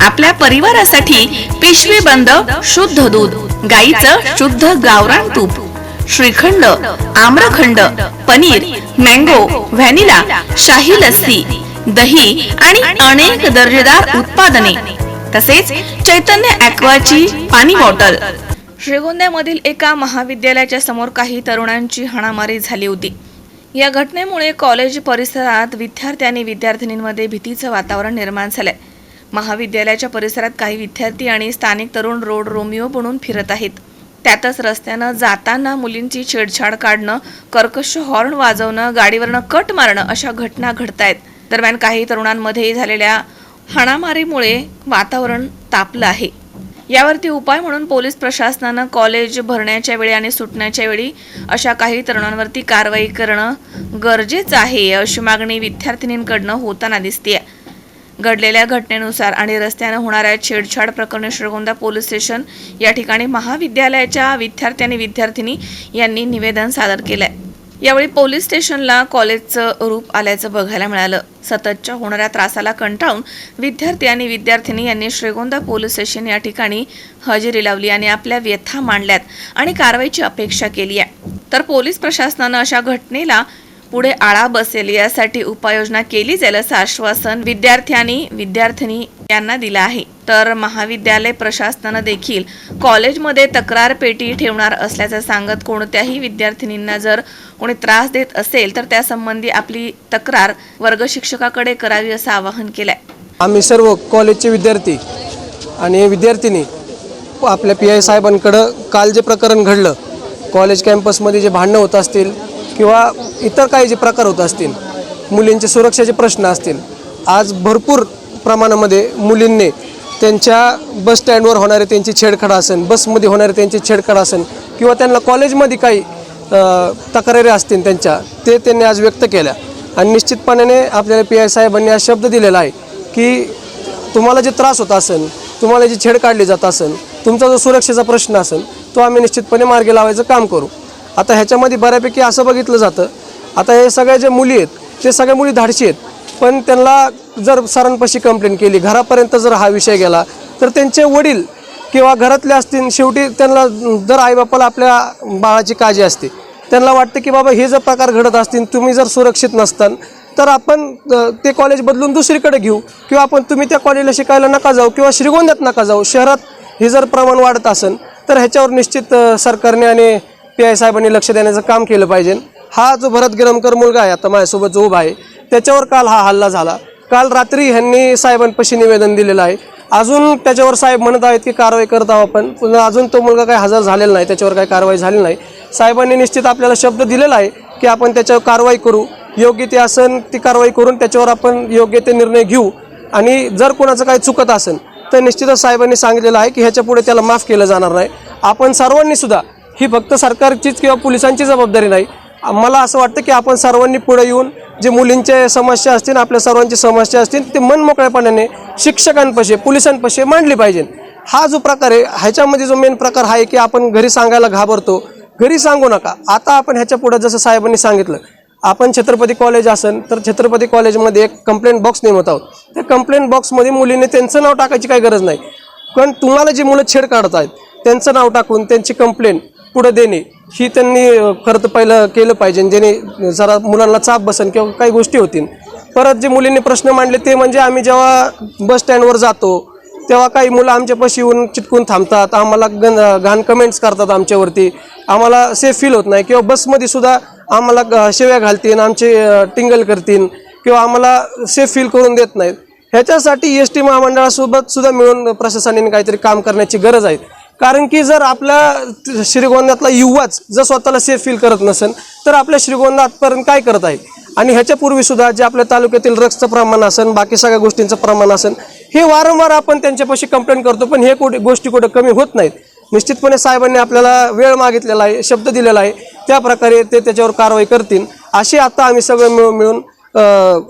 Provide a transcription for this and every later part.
आपल्या परिवारासाठी पिशवी बंद शुद्ध दूध गाईचं शुद्ध गावरान तूप श्रीखंड आम्रखंड पनीर मँगो व्हॅनिला शाही लस्सी दही आणि अनेक दर्जेदार उत्पादने तसेच चैतन्य ॲक्वाची पाणी बॉटल. श्रीगोंद्यामधील एका महाविद्यालयाच्या समोर काही तरुणांची हाणामारी झाली होती. या घटनेमुळे कॉलेज परिसरात विद्यार्थी आणि विद्यार्थिनींमध्ये भीतीचं वातावरण निर्माण झालंय. महाविद्यालयाच्या परिसरात काही विद्यार्थी आणि स्थानिक तरुण रोड रोमिओ बनून फिरत आहेत. त्यातच रस्त्यानं जाताना मुलींची छेडछाड काढणं कर्कश हॉर्न वाजवणं गाडीवरनं कट मारणं अशा घटना घडतायत. दरम्यान काही तरुणांमध्ये झालेल्या हाणामारीमुळे वातावरण तापलं आहे. यावरती उपाय म्हणून पोलीस प्रशासनानं कॉलेज भरण्याच्या वेळी आणि सुटण्याच्या वेळी अशा काही तरुणांवरती कारवाई करणं गरजेचं आहे अशी मागणी विद्यार्थिनींकडनं होताना दिसते घडलेल्या घटनेनुसार आणि रस्त्यानं होणाऱ्या छेडछाड प्रकरणी श्रीगोंदा पोलीस स्टेशन या ठिकाणी महाविद्यालयाच्या विद्यार्थी आणि विद्यार्थिनी यांनी निवेदन सादर केलंय. यावेळी पोलीस स्टेशनला कॉलेजचं रूप आल्याचं बघायला मिळालं. सततच्या होणाऱ्या त्रासाला कंटाळून विद्यार्थी आणि विद्यार्थिनी यांनी श्रीगोंदा पोलीस स्टेशन या ठिकाणी हजेरी लावली आणि आपल्या व्यथा मांडल्यात आणि कारवाईची अपेक्षा केली आहे. तर पोलीस प्रशासनानं अशा घटनेला पुढे आळा बसेल यासाठी उपाययोजना केली जाईल असं आश्वासन विद्यार्थ्यांनी विद्यार्थिनी यांना दिलं आहे. तर महाविद्यालय प्रशासनानं देखील कॉलेजमध्ये तक्रार पेटी ठेवणार असल्याचं सांगत कोणत्याही विद्यार्थिनींना जर कोणी त्रास देत असेल तर त्यासंबंधी आपली तक्रार वर्ग शिक्षकाकडे करावी असं आवाहन केलंय. आम्ही सर्व कॉलेजचे विद्यार्थी आणि विद्यार्थिनी आपल्या पी आय साहेबांकडं काल जे प्रकरण घडलं कॉलेज कॅम्पसमध्ये जे भांडणं होत असतील किंवा इतर काही जे प्रकार होत असतील मुलींचे सुरक्षेचे प्रश्न असतील आज भरपूर प्रमाणामध्ये मुलींनी त्यांच्या बस स्टँडवर होणारे त्यांची छेडछाड असेल बसमध्ये होणारे त्यांची छेडछाड असेल किंवा त्यांना कॉलेजमध्ये काही तक्रारी असतील त्यांच्या ते त्यांनी आज व्यक्त केल्या. आणि निश्चितपणाने आपल्याला पी आय साहेबांनी आज शब्द दिलेला आहे की तुम्हाला जे त्रास होत असेल तुम्हाला जी छेड काढली जात असेल तुमचा जो सुरक्षेचा प्रश्न असेल तो आम्ही निश्चितपणे मार्गी लावायचं काम करू. आता ह्याच्यामध्ये बऱ्यापैकी असं बघितलं जातं. आता हे सगळ्या ज्या मुली आहेत ते सगळ्या मुली धाडशी आहेत. पण त्यांना जर सरांपाशी कंप्लेंट केली घरापर्यंत जर हा विषय गेला तर त्यांचे वडील किंवा घरातले असतील शेवटी त्यांना जर आईबापाला आपल्या बाळाची काळजी असते त्यांना वाटतं की बाबा हे जर प्रकार घडत असतील तुम्ही जर सुरक्षित नसताल तर आपण ते कॉलेज बदलून दुसरीकडे घेऊ किंवा आपण तुम्ही त्या कॉलेजला शिकायला नका जाऊ किंवा श्रीगोंद्यात नका जाऊ शहरात हे जर प्रमाण वाढत असेल तर ह्याच्यावर निश्चित सरकारने आणि पी आय साहेबांनी लक्ष देण्याचं काम केलं पाहिजे. हा जो भरत गिरमकर मुलगा आहे आता माझ्यासोबत जो उभा आहे त्याच्यावर काल हा हल्ला झाला. काल रात्री ह्यांनी साहेबांपाशी निवेदन दिलेलं आहे. अजून त्याच्यावर साहेब म्हणत आहेत की कारवाई करत आहोत आपण. पण अजून तो मुलगा काही हजर झालेला नाही त्याच्यावर काही कारवाई झाली नाही. साहेबांनी निश्चित आपल्याला शब्द दिलेला आहे की आपण त्याच्यावर कारवाई करू. योग्य ते असन ती कारवाई करून त्याच्यावर आपण योग्य ते निर्णय घेऊ. आणि जर कोणाचं काही चुकत असेल तर निश्चितच साहेबांनी सांगितलेलं आहे की ह्याच्या पुढे त्याला माफ केलं जाणार नाही. आपण सर्वांनी सुद्धा ही फक्त सरकारचीच किंवा पोलिसांची जबाबदारी नाही. मला असं वाटतं की आपण सर्वांनी पुढे येऊन जे मुलींचे समस्या असतील आपल्या सर्वांची समस्या असतील ते मनमोकळेपणाने शिक्षकांपाशी पोलिसांपाशी मांडली पाहिजे. हा जो प्रकार आहे ह्याच्यामध्ये जो मेन प्रकार हा आहे की आपण घरी सांगायला घाबरतो. घरी सांगू नका. आता आपण ह्याच्या पुढे जसं साहेबांनी सांगितलं आपण छत्रपती कॉलेज असेल तर छत्रपती कॉलेजमध्ये एक कंप्लेंट बॉक्स नेमत आहोत. त्या कंप्लेंट बॉक्समध्ये मुलीने त्यांचं नाव टाकायची काही गरज नाही. पण तुम्हाला जी मुलं छेड काढत आहेत त्यांचं नाव टाकून त्यांची कंप्लेंट पुढं देणे. ही त्यांनी खरं तर पहिलं केलं पाहिजे. जेणे जरा मुलांना चाप बसन किंवा काही गोष्टी होतील. परत जे मुलींनी प्रश्न मांडले ते म्हणजे आम्ही जेव्हा बस स्टँडवर जातो तेव्हा काही मुलं आमच्यापाशी येऊन चिटकून थांबतात. आम्हाला गन घाण कमेंट्स करतात आमच्यावरती. आम्हाला सेफ फील होत नाही. किंवा बसमध्ये सुद्धा आम्हाला शेव्या घालतील आमचे टिंगल करतील किंवा आम्हाला सेफ फील करून देत नाहीत. ह्याच्यासाठी एस टी महामंडळासोबत सुद्धा मिळून प्रशासनाने काहीतरी काम करण्याची गरज आहे. कारण की जर आपल्या श्रीगोंद्यातला युवाच जर स्वतःला सेफ फील करत नसेल तर आपल्या श्रीगोंदा आजपर्यंत काय करत आहे? आणि ह्याच्यापूर्वी सुद्धा जे आपल्या तालुक्यातील ड्रग्सचं प्रमाण असेल बाकी सगळ्या गोष्टींचं प्रमाण असेल हे वारंवार आपण त्यांच्यापाशी कंप्लेंट करतो पण हे कुठे गोष्टी कुठे कमी होत नाहीत. निश्चितपणे साहेबांनी आपल्याला वेळ मागितलेला आहे शब्द दिलेला आहे त्या प्रकारे ते त्याच्यावर कारवाई करतील. अशी आता आम्ही सगळे मिळून मिळून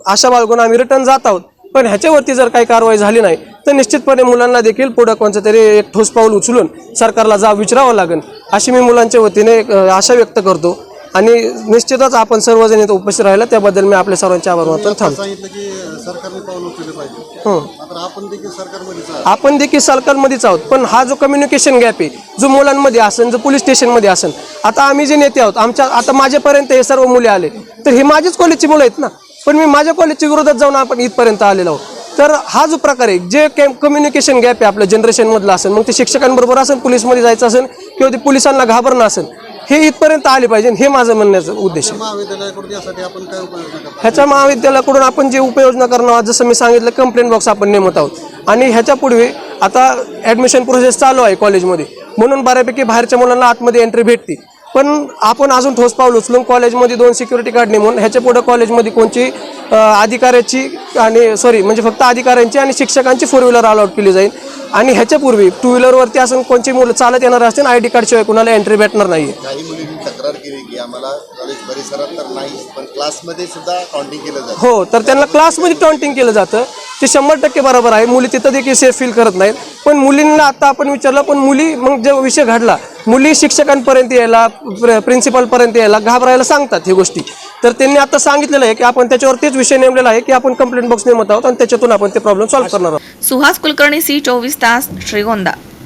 आशा बाळगून आम्ही रिटर्न जात आहोत. पण ह्याच्यावरती जर काही कारवाई झाली नाही तर निश्चितपणे मुलांना देखील पुढं कोणतं तरी एक ठोस पाऊल उचलून सरकारला जा विचारावं लागेल. अशी मी मुलांच्या वतीने आशा व्यक्त करतो. आणि निश्चितच आपण सर्वजण इथं उपस्थित राहिला त्याबद्दल मी आपल्या सर्वांचे आभार मानतो. थांबतो सांगितलं की सरकारने पाऊल उचलले पाहिजे. हं. मात्र आपण देखील सरकारमध्येच आहात. आपण देखील सरकारमध्येच आहोत पण हा जो कम्युनिकेशन गॅप आहे जो मुलांमध्ये असेल जो पोलीस स्टेशनमध्ये असेल आता आम्ही जे नेते आहोत आमच्या आता माझ्यापर्यंत हे सर्व मुले आले तर हे माझ्याच कॉलेजची मुलं आहेत ना? पण मी माझ्या कॉलेजच्या विरोधात जाऊन आपण इथपर्यंत आलेलो आहोत. तर हा जो प्रकार आहे जे कम्युनिकेशन गॅप आहे आपल्या जनरेशनमधलं असेल मग ते शिक्षकांबरोबर असेल पोलीसमध्ये जायचं असेल किंवा ते पोलिसांना घाबरणं असेल हे इथपर्यंत आले पाहिजे हे माझं म्हणण्याचा उद्देश आहे. महाविद्यालयाकडून यासाठी आपण काय उपाययोजना करतो? ह्याच्या महाविद्यालयाकडून आपण जे उपाययोजना करणार आहोत जसं मी सांगितलं कंप्लेंट बॉक्स आपण नेमत आहोत. आणि ह्याच्या पूर्वी आता ॲडमिशन प्रोसेस चालू आहे कॉलेजमध्ये म्हणून बऱ्यापैकी बाहेरच्या मुलांना आतमध्ये एंट्री भेटते. पण आपण अजून ठोस पाऊल उचलून कॉलेजमध्ये दोन सिक्युरिटी गार्ड नेमून ह्याच्या पुढे कॉलेजमध्ये कोणची अधिकाऱ्याची आणि सॉरी म्हणजे फक्त अधिकाऱ्यांची आणि शिक्षकांची फोर व्हीलर अलाउड केली जाईल. आणि ह्याच्यापूर्वी टू व्हीलरवरती असं कोणची मुलं चालत येणार असतील आय डी कार्डशिवाय कुणाला एंट्री भेटणार नाही. काही मुलींनी तक्रार केली की आम्हाला कॉलेज परिसरात तर नाही पण क्लासमध्ये सुद्धा काउंटिंग केलं जातं. हो तर त्यांना क्लासमध्ये टॉन्टिंग केलं जातं. ते शंभर टक्के बरोबर आहे. मुली तिथं देखील सेफ फील करत नाहीत. पण मुलींना आता आपण विचारलं पण मुली मग जो विषय घडला मुली शिक्षकांपर्यंत यायला प्र प्रिन्सिपलपर्यंत यायला घाबरायला सांगतात ही गोष्टी. तर त्यांनी आता सांगितलेलं आहे की आपण त्याच्यावर तेच विषय नेमलेला आहे की आपण कंप्लेंट बॉक्स नेमत आहोत आणि त्याच्यातून आपण ते प्रॉब्लेम सॉल्व्ह करणार आहोत. सुहास कुलकर्णी सी चोवीस तास श्रीगोंदा.